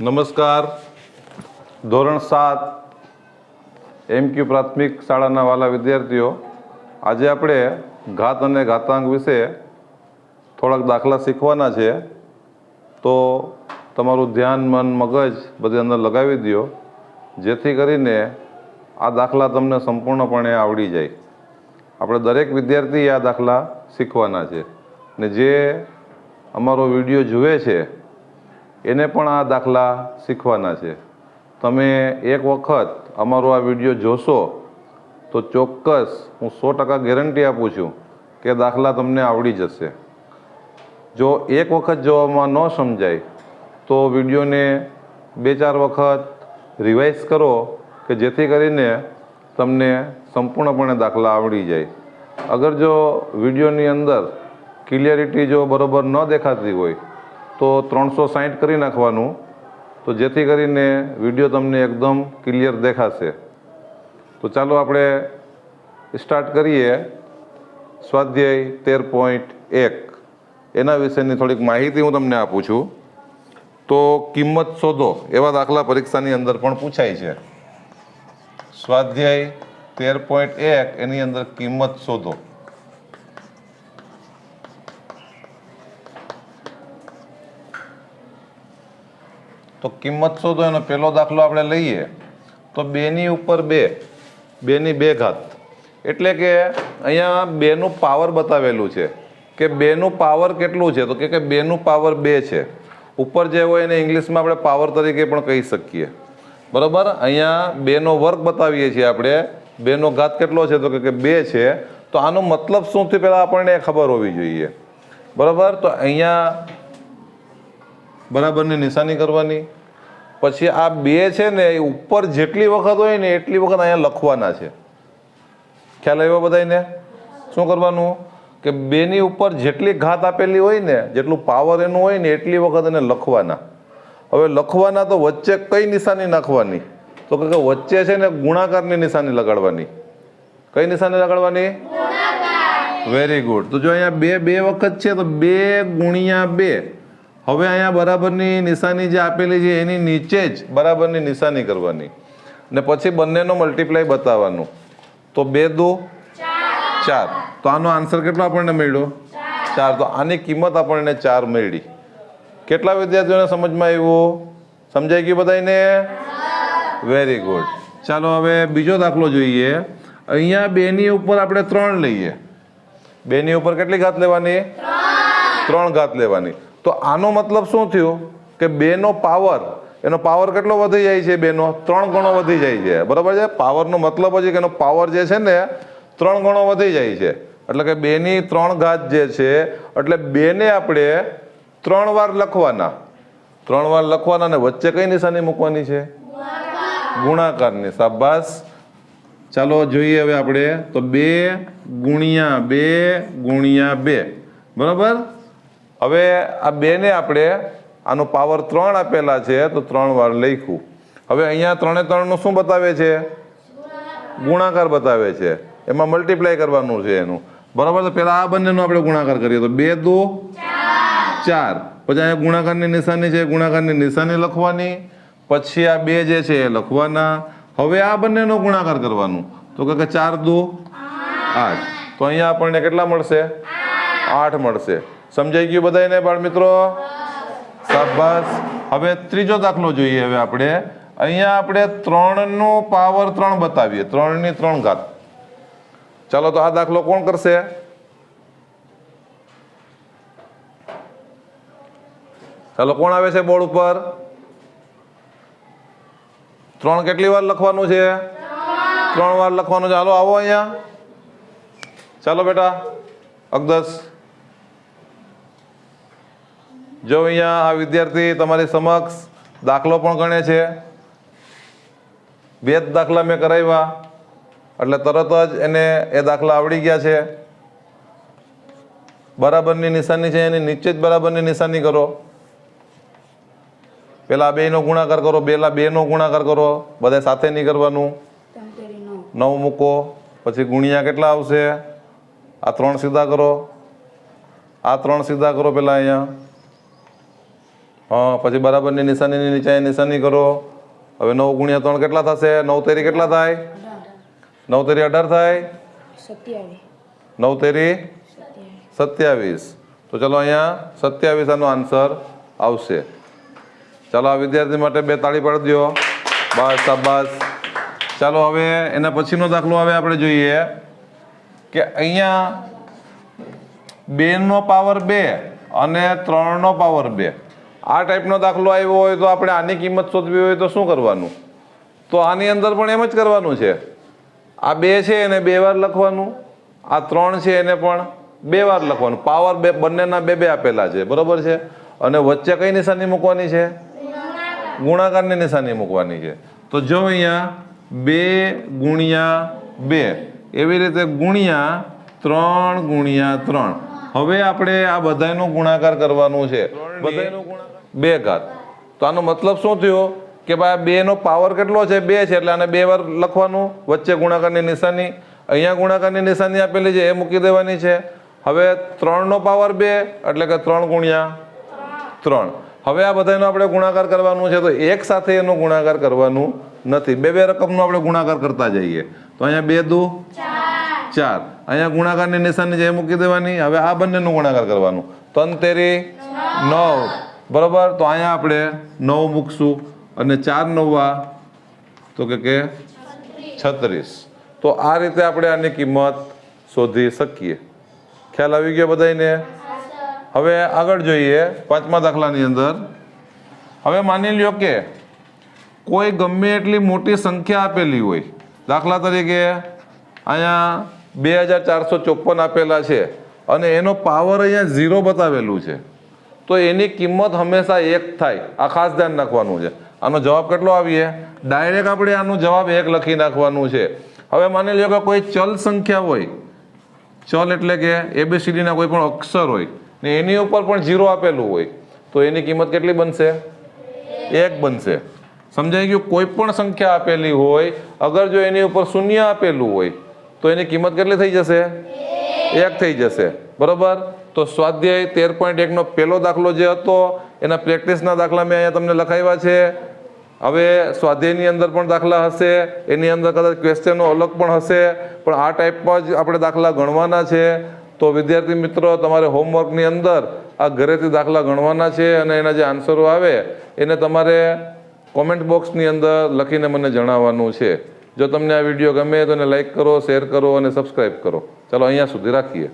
નમસ્કાર. ધોરણ સાત એમક્યુ પ્રાથમિક શાળાના વાલા વિદ્યાર્થીઓ, આજે આપણે ઘાત અને ઘાતાંક વિશે થોડાક દાખલા શીખવાના છે. તો તમારું ધ્યાન, મન, મગજ બધી અંદર લગાવી દો જેથી કરીને આ દાખલા તમને સંપૂર્ણપણે આવડી જાય. આપણે દરેક વિદ્યાર્થી આ દાખલા શીખવાના છે. ને જે અમારો વીડિયો જુએ છે એને પણ આ દાખલા શીખવાના છે. તમે એક વખત અમારો આ વીડિયો જોશો, તો ચોક્કસ હું સો ટકા ગેરંટી આપું છું કે દાખલા તમને આવડી જશે. જો એક વખત જોવામાં ન સમજાય, તો વિડીયોને બે ચાર વખત રિવાઇઝ કરો કે જેથી કરીને તમને સંપૂર્ણપણે દાખલા આવડી જાય. અગર જો વિડીયોની અંદર ક્લિયરિટી જો બરાબર ન દેખાતી હોય તો ત્રણસો સાહીઠ કરી નાખવાનું. તો જેથી કરીને વીડિયો તમને એકદમ ક્લિયર દેખાશે. તો ચાલો આપણે સ્ટાર્ટ કરીએ. સ્વાધ્યાય તેર પોઈન્ટ એક. એના વિશેની થોડીક માહિતી હું તમને આપું છું. તો કિંમત શોધો. એવા દાખલા પરીક્ષાની અંદર પણ પૂછાય છે. સ્વાધ્યાય તેર પોઈન્ટ એક, એની અંદર કિંમત શોધો. તો કિંમત શોધો, એનો પહેલો દાખલો આપણે લઈએ. તો બેની ઉપર બે, બેની બે ઘાત. એટલે કે અહીંયા બેનું પાવર બતાવેલું છે. કે બેનું પાવર કેટલું છે? તો કે બેનું પાવર બે છે. ઉપર જે હોય એને ઇંગ્લિશમાં આપણે પાવર તરીકે પણ કહી શકીએ. બરાબર? અહીંયા બેનો વર્ગ બતાવીએ છીએ આપણે. બેનો ઘાત કેટલો છે? તો કે બે છે. તો આનો મતલબ શું? થયું પહેલાં આપણને ખબર હોવી જોઈએ. બરાબર? તો અહીંયા બરાબરની નિશાની કરવાની. પછી આ બે છે ને એ ઉપર જેટલી વખત હોય ને એટલી વખત અહીંયા લખવાના છે. ખ્યાલ આવ્યો બધાને શું કરવાનું? કે બેની ઉપર જેટલી ઘાત આપેલી હોય ને જેટલું પાવર એનું હોય ને એટલી વખત એને લખવાના. હવે લખવાના તો વચ્ચે કઈ નિશાની નાખવાની? તો કે કે વચ્ચે છે ને ગુણાકારની નિશાની લગાડવાની. કઈ નિશાની લગાડવાની? વેરી ગુડ તો જો અહીંયા બે બે વખત છે તો બે ગુણ્યા બે. હવે અહીંયા બરાબરની નિશાની જે આપેલી છે, એની નીચે જ બરાબરની નિશાની કરવાની. ને પછી બંનેનો મલ્ટીપ્લાય બતાવવાનું. તો બે દો, ચાર. તો આનો આન્સર કેટલો આપણને મળ્યો? ચાર. તો આની કિંમત આપણને ચાર મળી. કેટલા વિદ્યાર્થીઓને સમજમાં આવ્યું? સમજાઈ ગયું બધાને વેરી ગુડ ચાલો હવે બીજો દાખલો જોઈએ. અહીંયા બેની ઉપર આપણે ત્રણ લઈએ. બેની ઉપર કેટલી ઘાત લેવાની? ત્રણ ઘાત લેવાની. તો આનો મતલબ શું થયું? કે બેનો પાવર એનો પાવર કેટલો વધી જાય છે બેનો? ત્રણ ગણો વધી જાય છે. બરાબર છે? પાવરનો મતલબ છે કે એનો પાવર જે છે ને, ત્રણ ગણો વધી જાય છે. એટલે કે બેની ત્રણ ઘાત જે છે, એટલે બેને આપણે ત્રણ વાર લખવાના. ત્રણ વાર લખવાના અને વચ્ચે કઈ નિશાની મૂકવાની છે? ગુણાકારની. શાબાશ. ચાલો જોઈએ હવે આપણે. તો બે ગુણ્યા બે ગુણ્યા બે. બરાબર? હવે આ બેને આપણે આનો પાવર ત્રણ આપેલા છે, તો ત્રણ વાર લખ્યું હવે અહીંયા ત્રણે ત્રણનું શું બતાવે છે? ગુણાકાર બતાવે છે. એમાં મલ્ટીપ્લાય કરવાનું છે એનું. બરાબર તો પહેલાં આ બંનેનો આપણે ગુણાકાર કરીએ. તો બે, દો, ચાર. પછી અહીંયા ગુણાકારની નિશાની છે, ગુણાકારની નિશાની લખવાની. પછી આ બે જે છે એ લખવાના. હવે આ બંનેનો ગુણાકાર કરવાનું. તો કે કે ચાર, દો, આઠ. તો અહીંયા આપણને કેટલા મળશે? આઠ મળશે. સમજાઈ ગયું બધાને બાળ મિત્રો? શાબાશ. હવે ત્રીજો દાખલો જોઈએ હવે આપણે. અહીંયા આપણે ત્રણનો પાવર ત્રણ બતાવીએ. ત્રણની ત્રણ ઘાત. ચાલો તો આ દાખલો કોણ કરશે? ચાલો, કોણ આવે છે બોર્ડ ઉપર? ત્રણ કેટલી વાર લખવાનું છે? ત્રણ વાર લખવાનું છે. હાલો, આવો અહીંયા. ચાલો બેટા, અગદસ. જો અહીંયા આ વિદ્યાર્થી તમારી સમક્ષ દાખલો પણ ગણે છે. બે જ દાખલા મેં કરાવ્યા, એટલે તરત જ એને એ દાખલા આવડી ગયા છે. બરાબરની નિશાની છે, એની નીચે જ બરાબરની નિશાની કરો. પેલા બેનો ગુણાકાર કરો, પેલા બેનો ગુણાકાર કરો બધા સાથે નહીં કરવાનું. નવ મૂકો, પછી ગુણ્યા કેટલા આવશે? આ ત્રણ સીધા કરો. આ ત્રણ સીધા કરો પેલા અહીંયા. હા પછી બરાબરની નિશાનીની નીચે નિશાની કરો. હવે નવ ગુણ્યા ત્રણ કેટલા થશે? નવ તેરી કેટલા થાય? નવ તેરી અઢાર થાય? નવ તેરી સત્યાવીસ. તો ચલો અહીંયા સત્યાવીસ આનો આન્સર આવશે. ચાલો આ વિદ્યાર્થી માટે બે તાળી પાડી દો બસ. શાબાશ ચાલો હવે એના પછીનો દાખલો હવે આપણે જોઈએ કે અહીંયા બેનો પાવર બે અને ત્રણનો પાવર બે. આ ટાઈપનો દાખલો આવ્યો હોય તો આપણે આની કિંમત શોધવી હોય તો શું કરવાનું? તો આની અંદર પણ એમ જ કરવાનું છે. આ બે છે એને બે વાર લખવાનું, આ ત્રણ છે એને પણ બે વાર લખવાનું. પાવર બે, બંનેના બે બે આપેલા છે, બરોબર છે? અને વચ્ચે કઈ નિશાની મૂકવાની છે? ગુણાકારની નિશાની મૂકવાની છે. તો જો અહીંયા બે ગુણ્યા બે, એવી રીતે ગુણ્યા ત્રણ ગુણ્યા ત્રણ. હવે આપણે આ બધાયનો ગુણાકાર કરવાનું છે. બધાયનો બે ઘાત. તો આનો મતલબ શું થયો? કે ભાઈ આ બે નો પાવર કેટલો છે? બે છે. એટલે આને બે વાર લખવાનું. વચ્ચે ગુણાકારની નિશાની અહીંયા ગુણાકારની નિશાની આપેલી છે. એ મૂકી દેવાની છે. હવે ત્રણનો પાવર બે એટલે કે ત્રણ ગુણ્યા ત્રણ. હવે આ બધાનો આપણે ગુણાકાર કરવાનું છે. તો એક સાથે એનો ગુણાકાર કરવાનું નથી. બે બે રકમનો આપણે ગુણાકાર કરતા જઈએ. તો અહીંયા બે દુ ચાર. અહીંયા ગુણાકારની નિશાની છે. એ મૂકી દેવાની. હવે આ બંનેનું ગુણાકાર કરવાનું. તન તેરી નવ. બરોબર? તો અહીંયા આપણે નવ મૂકશું અને ચાર નવા તો કે કે છત્રીસ. તો આ રીતે આપણે આની કિંમત શોધી શકીએ. ખ્યાલ આવી ગયો બધાને હવે આગળ જોઈએ પાંચમા દાખલાની અંદર. હવે માની લ્યો કે કોઈ ગમે એટલી મોટી સંખ્યા આપેલી હોય, દાખલા તરીકે અહીંયા બે હજાર ચારસો ચોપન આપેલા છે અને એનો પાવર અહીંયા ઝીરો બતાવેલું છે. તો એની કિંમત હંમેશા એક થાય. આ ખાસ ધ્યાન રાખવાનું છે. આનો જવાબ કેટલો આવીએ? ડાયરેક્ટ આપણે આનો જવાબ એક લખી નાખવાનું છે. હવે માની લો કે કોઈ ચલ સંખ્યા હોય, ચલ એટલે કે એબીસીડીના કોઈ પણ અક્ષર હોય, ને એની ઉપર પણ ઝીરો આપેલું હોય, તો એની કિંમત કેટલી બનશે? એક બનશે. સમજાઈ ગયું? કોઈ પણ સંખ્યા આપેલી હોય, અગર જો એની ઉપર શૂન્ય આપેલું હોય, તો એની કિંમત કેટલી થઈ જશે? એક થઈ જશે. બરોબર? તો સ્વાધ્યાય તેર પોઈન્ટ એકનો પહેલો દાખલો જે હતો, એના પ્રેક્ટિસના દાખલા મેં અહીંયા તમને લખાવ્યા છે. હવે સ્વાધ્યાયની અંદર પણ દાખલા હશે, એની અંદર કદાચ ક્વેશ્ચનો અલગ પણ હશે, પણ આ ટાઈપમાં જ આપણે દાખલા ગણવાના છે. તો વિદ્યાર્થી મિત્રો, તમારે હોમવર્કની અંદર આ ઘરેથી દાખલા ગણવાના છે અને એના જે આન્સરો આવે, એને તમારે કોમેન્ટ બોક્સની અંદર લખીને મને જણાવવાનું છે. જો તમને આ વીડિયો ગમે તો એને લાઇક કરો શેર કરો અને સબસ્ક્રાઈબ કરો. ચાલો અહીંયા સુધી રાખીએ.